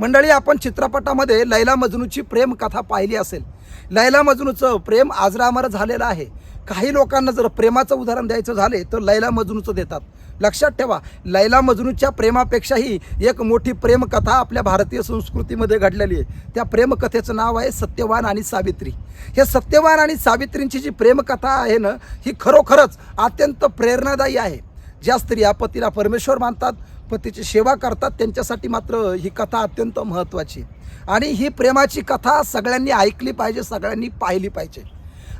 मंडळी आपण चित्रपटामध्ये लैला मजनूची प्रेम कथा पाहिली असेल. लैला मजनूचं प्रेम आजरामर झालेलं आहे. काही लोकांना जर प्रेमाचं उदाहरण द्यायचं झाले तर लैला मजनूचं देतात. लक्षात ठेवा लैला मजनूच्या प्रेमापेक्षाही एक मोठी प्रेमकथा आपल्या भारतीय संस्कृतीमध्ये घडलेली आहे. त्या प्रेमकथेचं नाव आहे सत्यवान आणि सावित्री. हे सत्यवान आणि सावित्रींची जी प्रेमकथा आहे ना ही खरोखरच अत्यंत प्रेरणादायी आहे. ज्या स्त्रिया पतीला परमेश्वर मानतात पतीची सेवा करतात त्यांच्यासाठी मात्र ही कथा अत्यंत महत्त्वाची आणि ही प्रेमाची कथा सगळ्यांनी ऐकली पाहिजे सगळ्यांनी पाहिली पाहिजे.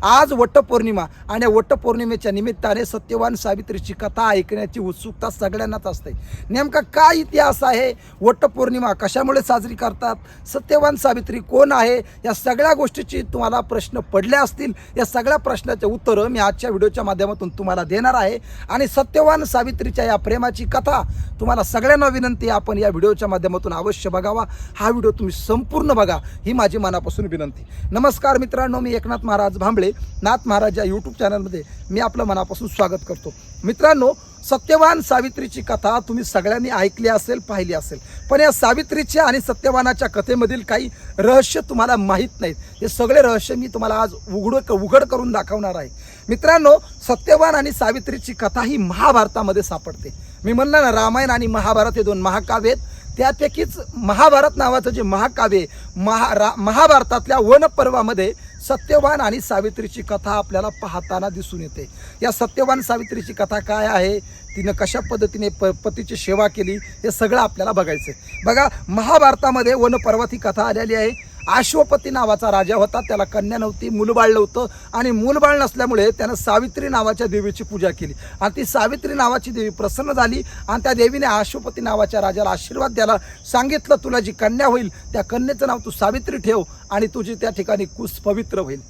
आज वटपौर्णिमा आणि वटपौर्णिमेच्या निमित्ताने सत्यवान सावित्रीची कथा ऐकण्याची उत्सुकता सगळ्यांनाच असते. नेमका काय इतिहास आहे? वटपौर्णिमा कशामुळे साजरी करतात? सत्यवान सावित्री कोण आहे? या सगळ्या गोष्टीची तुम्हाला प्रश्न पडले असतील. या सगळ्या प्रश्नाचे उत्तरं मी आजच्या व्हिडिओच्या माध्यमातून तुम्हाला देणार आहे. आणि सत्यवान सावित्रीच्या या प्रेमाची कथा तुम्हाला सगळ्यांना विनंती आपण या व्हिडिओच्या माध्यमातून अवश्य बघावा. हा व्हिडिओ तुम्ही संपूर्ण बघा. ही माझी मनापासून विनंती. नमस्कार मित्रांनो मी एकनाथ महाराज भांबळे. नाथ महाराज या यूट्यूब चॅनलमध्ये मी आपलं मनापासून स्वागत करतो. मित्रांनो सत्यवान सावित्रीची कथा तुम्ही सगळ्यांनी ऐकली असेल पाहिली असेल. पण या सावित्रीच्या आणि सत्यवानाच्या कथेमधील काही रहस्य तुम्हाला माहीत नाहीत. हे सगळे रहस्य मी तुम्हाला आज उघड उघड करून दाखवणार आहे. मित्रांनो सत्यवान आणि सावित्रीची कथा ही महाभारतामध्ये सापडते. मी म्हणलं ना रामायण आणि महाभारत हे दोन महाकाव्य आहेत. त्यापैकीच महाभारत नावाचं जे महाकाव्य महा रा महाभारतातल्या वनपर्वामध्ये सत्यवान आणि सावित्रीची कथा आपल्याला पाहताना दिसून येते. या सत्यवान सावित्रीची कथा काय आहे? तिनं कशा पद्धतीने प पतीची सेवा केली? हे सगळं आपल्याला बघायचं आहे बघा महाभारतामध्ये वनपर्वात ही कथा आलेली आहे. आश्वपती नावाचा राजा होता. त्याला कन्या नव्हती मूलबाळ नव्हतं आणि मूलबाळ नसल्यामुळे त्यानं सावित्री नावाच्या देवीची पूजा केली. आणि ती सावित्री नावाची देवी प्रसन्न झाली आणि त्या देवीने आश्वपती नावाच्या राजाला आशीर्वाद द्यायला सांगितलं तुला जी कन्या होईल त्या कन्येचं नाव तू सावित्री ठेव आणि तुझी त्या ठिकाणी कुस पवित्र होईल.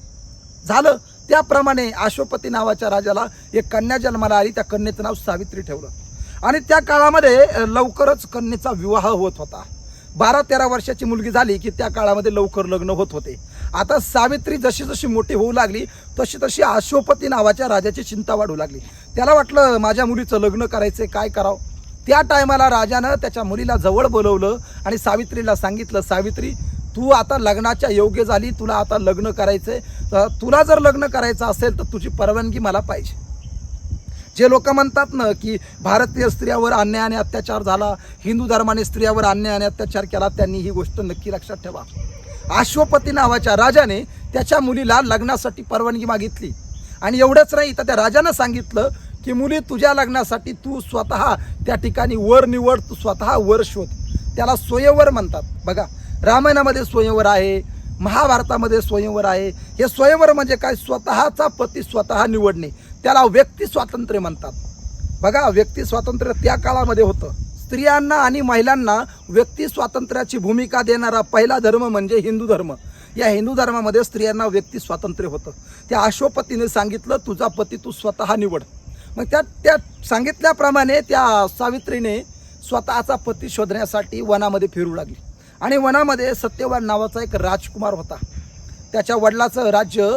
झालं. त्याप्रमाणे आश्वपती नावाच्या राजाला एक कन्या जन्माला आली त्या कन्येचं नाव सावित्री ठेवलं. आणि त्या काळामध्ये लवकरच कन्येचा विवाह होत होता. बारा तेरा वर्षाची मुलगी झाली की त्या काळामध्ये लवकर लग्न होत होते. आता सावित्री जशी जशी मोठी होऊ लागली तशी तशी अशोपती नावाच्या राजाची चिंता वाढू लागली. त्याला वाटलं माझ्या मुलीचं लग्न करायचं काय करावं? त्या टायमाला राजानं त्याच्या मुलीला जवळ बोलवलं आणि सावित्रीला सांगितलं सावित्री तू आता लग्नाच्या योग्य झाली तुला आता लग्न करायचंय. तर तुला जर लग्न करायचं असेल तर तुझी परवानगी मला पाहिजे. जे लोक म्हणतात ना की भारतीय स्त्रियावर अन्याय आणि अत्याचार झाला हिंदू धर्माने स्त्रियावर अन्याय आणि अत्याचार केला त्यांनी ही गोष्ट नक्की लक्षात ठेवा. आश्वपती नावाच्या राजाने त्याच्या मुलीला लग्नासाठी परवानगी मागितली. आणि एवढंच नाही तर त्या राजानं सांगितलं की मुली तुझ्या लग्नासाठी तू स्वतः त्या ठिकाणी वर निवड तू स्वतः वर शोध. त्याला स्वयंवर म्हणतात. बघा रामायणामध्ये स्वयंवर आहे महाभारतामध्ये स्वयंवर आहे. हे स्वयंवर म्हणजे काय? स्वतःचा पती स्वतः निवडणे. त्याला व्यक्ती स्वातंत्र्य म्हणतात. बघा व्यक्ती स्वातंत्र्य त्या काळामध्ये होतं. स्त्रियांना आणि महिलांना व्यक्ती स्वातंत्र्याची भूमिका देणारा पहिला धर्म म्हणजे हिंदू धर्म. या हिंदू धर्मामध्ये स्त्रियांना व्यक्ती स्वातंत्र्य होतं. त्या अश्वपतीने सांगितलं तुझा पती तू स्वतः निवड. मग त्या त्या सांगितल्याप्रमाणे त्या सावित्रीने स्वतःचा पती शोधण्यासाठी वनामध्ये फिरू लागली. आणि वनामध्ये सत्यवान नावाचा एक राजकुमार होता. त्याच्या वडिलाचं राज्य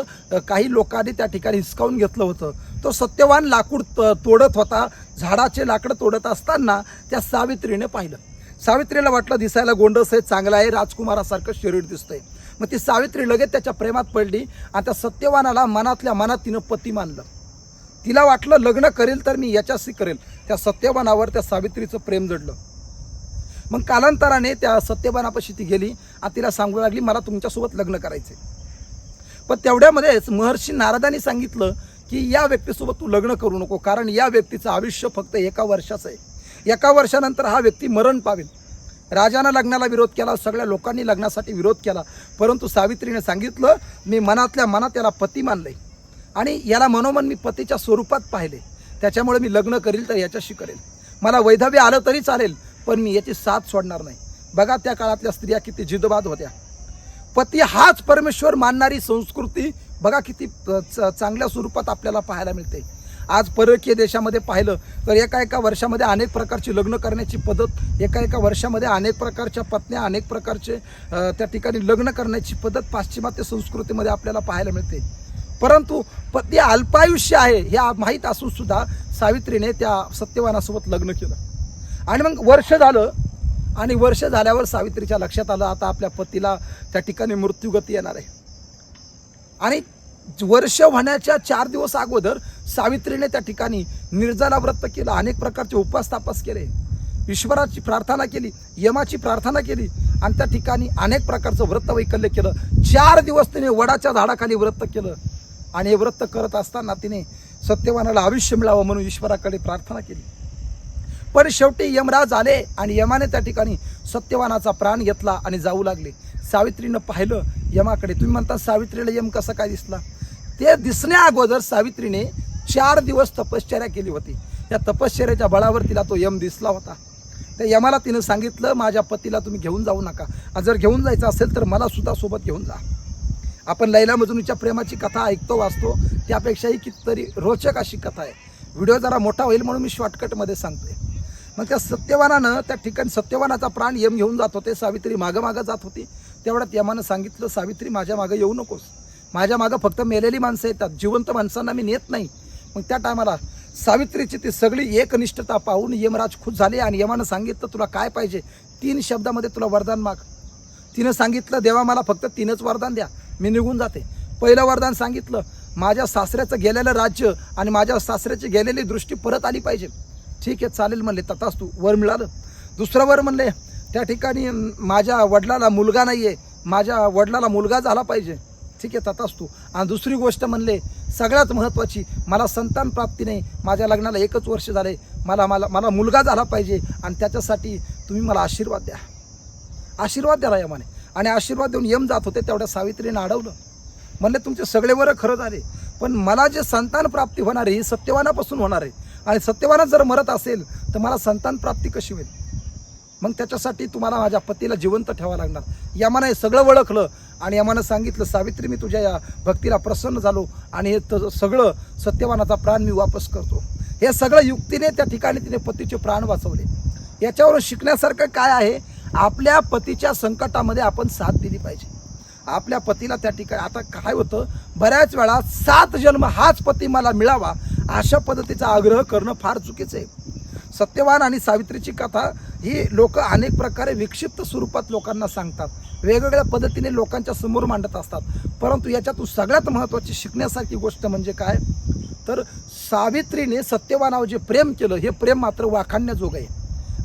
काही लोकांनी त्या ठिकाणी हिसकावून घेतलं होतं. तो सत्यवान लाकूड त- तोडत होता. झाडाचे लाकडं तोडत असताना त्या सावित्रीने पाहिलं. सावित्रीला वाटलं दिसायला गोंडस आहे चांगला आहे राजकुमारासारखं शरीर दिसतंय. मग ती सावित्री लगेच त्याच्या प्रेमात पडली आणि त्या सत्यवानाला मनातल्या मनात तिनं पती मानलं. तिला वाटलं लग्न करेल तर मी याच्याशी करेल. त्या सत्यवानावर त्या सावित्रीचं प्रेम जडलं. मग कालांतराने त्या सत्यवानापाशी ती गेली आणि तिला सांगू लागली मला तुमच्यासोबत लग्न करायचे पण तेवढ्यामध्येच महर्षी नारदांनी सांगितलं की या व्यक्तीसोबत तू लग्न करू नको कारण या व्यक्तीचं आयुष्य फक्त एका वर्षाचं आहे. एका वर्षानंतर हा व्यक्ती मरण पावेल. राजानं लग्नाला विरोध केला सगळ्या लोकांनी लग्नासाठी विरोध केला. परंतु सावित्रीने सांगितलं मी मनातल्या मनात याला पती मानले आणि याला मनोमन मी पतीच्या स्वरूपात पाहिले. त्याच्यामुळे मी लग्न करील तर याच्याशी करेल. मला वैधव्य आलं तरी चालेल पण मी याची साथ सोडणार नाही. बघा त्या काळातल्या स्त्रिया किती जिदबाद होत्या. पती हाच परमेश्वर मानणारी संस्कृती बघा किती च- चांगल्या स्वरूपात आपल्याला पाहायला मिळते. आज परकीय देशामध्ये पाहिलं तर एका एका वर्षामध्ये अनेक प्रकारची लग्न करण्याची पद्धत एका एका वर्षामध्ये अनेक प्रकारच्या पत्न्या अनेक प्रकारचे त्या ठिकाणी लग्न करण्याची पद्धत पाश्चिमात्य संस्कृतीमध्ये आपल्याला पाहायला मिळते. परंतु पती अल्पायुष्य आहे हे माहीत असून सुद्धा सावित्रीने त्या सत्यवानासोबत लग्न केलं. आणि मग वर्ष झालं आणि वर्ष झाल्यावर सावित्रीच्या लक्षात आलं आता आपल्या पतीला त्या ठिकाणी मृत्यूगती येणार आहे. आणि वर्ष होण्याच्या चार दिवस अगोदर सावित्रीने त्या ठिकाणी निर्जला व्रत केलं अनेक प्रकारचे उपवास तापास केले. ईश्वराची प्रार्थना केली यमाची प्रार्थना केली आणि त्या ठिकाणी अनेक प्रकारचं व्रत वैकल्य केलं. चार दिवस तिने वडाच्या झाडाखाली व्रत केलं आणि हे व्रत करत असताना तिने सत्यवानाला आयुष्य मिळावं म्हणून ईश्वराकडे प्रार्थना केली. पण शेवटी यमराज आले आणि यमाने त्या ठिकाणी सत्यवानाचा प्राण घेतला आणि जाऊ लागले. सावित्रीनं पाहिलं यमाकडे. तुम्ही म्हणता सावित्रीला यम कसा काय दिसला? ते दिसण्या अगोदर सावित्रीने चार दिवस तपश्चर्या केली होती. त्या तपश्चर्याच्या बळावर तिला तो यम दिसला होता. त्या यमाला तिनं सांगितलं माझ्या पतीला तुम्ही घेऊन जाऊ नका. आणि जर घेऊन जायचं असेल तर मला सुद्धा सोबत घेऊन जा. आपण लैला मजनूच्या प्रेमाची कथा ऐकतो वाचतो त्यापेक्षाही कितीतरी रोचक अशी कथा आहे. व्हिडिओ जरा मोठा होईल म्हणून मी शॉर्टकटमध्ये सांगतोय. मग त्या सत्यवानानं त्या ठिकाणी सत्यवानाचा प्राण यम घेऊन जात होते. सावित्री मागं मागं जात होती. तेवढ्यात यमानं सांगितलं सावित्री माझ्या मागं येऊ नकोस. माझ्या मागं फक्त मेलेली माणसं येतात. जिवंत माणसांना मी नेत नाही. मग त्या टायमाला सावित्रीची ती सगळी एकनिष्ठता पाहून यमराज खुश झाले आणि यमानं सांगितलं तुला काय पाहिजे? तीन शब्दामध्ये तुला वरदान माग. तिनं सांगितलं देवा मला फक्त तीनच वरदान द्या. मी निघून जाते. पहिलं वरदान सांगितलं माझ्या सासऱ्याचं गेलेलं राज्य आणि माझ्या सासऱ्याची गेलेली दृष्टी परत आली पाहिजे. ठीक आहे चालेल म्हणले तथाच तू वर मिळालं. दुसरं वर म्हणले त्या ठिकाणी माझ्या वडिलाला मुलगा नाही आहे माझ्या वडिलाला मुलगा झाला पाहिजे. ठीक आहे तथाच तू आणि दुसरी गोष्ट म्हणले सगळ्यात महत्त्वाची मला संतान प्राप्ती नाही. माझ्या लग्नाला एकच वर्ष झाले. मला मला मला मुलगा झाला पाहिजे आणि त्याच्यासाठी तुम्ही मला आशीर्वाद द्या. आशीर्वाद द्याला यमाने आणि आशीर्वाद देऊन यम जात होते तेवढ्या सावित्रीने अडवलं म्हणले तुमचे सगळे वर खरं झाले. पण मला जे संतान प्राप्ती होणार आहे ही सत्यवानापासून होणार आहे. आणि सत्यवानात जर मरत असेल तर मला संतान प्राप्ती कशी होईल? मग त्याच्यासाठी तुम्हाला माझ्या पतीला जिवंत ठेवावं लागणार. यमानं हे सगळं ओळखलं आणि यमानं सांगितलं सावित्री मी तुझ्या या भक्तीला प्रसन्न झालो आणि हे त- सगळं सत्यवानाचा प्राण मी वापस करतो. हे सगळं युक्तीने त्या ठिकाणी तिने पतीचे प्राण वाचवले. याच्यावरून शिकण्यासारखं काय आहे? आपल्या पतीच्या संकटामध्ये आपण साथ दिली पाहिजे. आपल्या पतीला त्या ठिकाणी आता काय होतं? बऱ्याच वेळा सात जन्म हाच पती मला मिळावा अशा पद्धतीचा आग्रह करणं फार चुकीचं आहे. सत्यवान आणि सावित्रीची कथा ही लोक अनेक प्रकारे विक्षिप्त स्वरूपात लोकांना सांगतात. वेगवेगळ्या पद्धतीने लोकांच्या समोर मांडत असतात. परंतु याच्यातून सगळ्यात महत्त्वाची शिकण्यासारखी गोष्ट म्हणजे काय? तर सावित्रीने सत्यवानावर जे प्रेम केलं हे प्रेम मात्र वाखाणण्याजोगं आहे.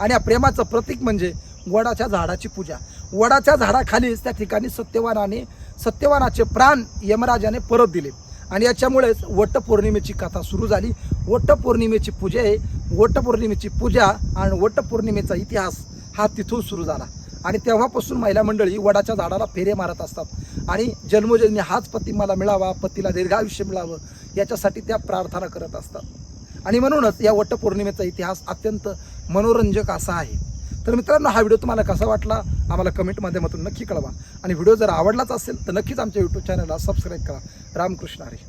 आणि या प्रेमाचं प्रतीक म्हणजे वडाच्या झाडाची पूजा. वडाच्या झाडाखालीच त्या ठिकाणी सत्यवानाने सत्यवानाचे प्राण यमराजाने परत दिले. आणि याच्यामुळेच वटपौर्णिमेची कथा सुरू झाली. वटपौर्णिमेची पूजा आहे वटपौर्णिमेची पूजा आणि वटपौर्णिमेचा इतिहास हा तिथून सुरू झाला. आणि तेव्हापासून महिला मंडळी वडाच्या झाडाला फेरे मारत असतात. आणि जन्मोजन्मी हाच पती मला मिळावा पतीला दीर्घायुष्य मिळावं याच्यासाठी त्या प्रार्थना करत असतात. आणि म्हणूनच या वटपौर्णिमेचा इतिहास अत्यंत मनोरंजक असा आहे. तर मित्रांनो हा व्हिडिओ तुम्हाला कसा वाटला? आम्हाला कमेंट माध्यमातून नक्की कळवा. आणि व्हिडिओ जर आवडलाच असेल तर नक्कीच आमच्या यूट्यूब चॅनलला सबस्क्राईब करा. रामकृष्ण हरी.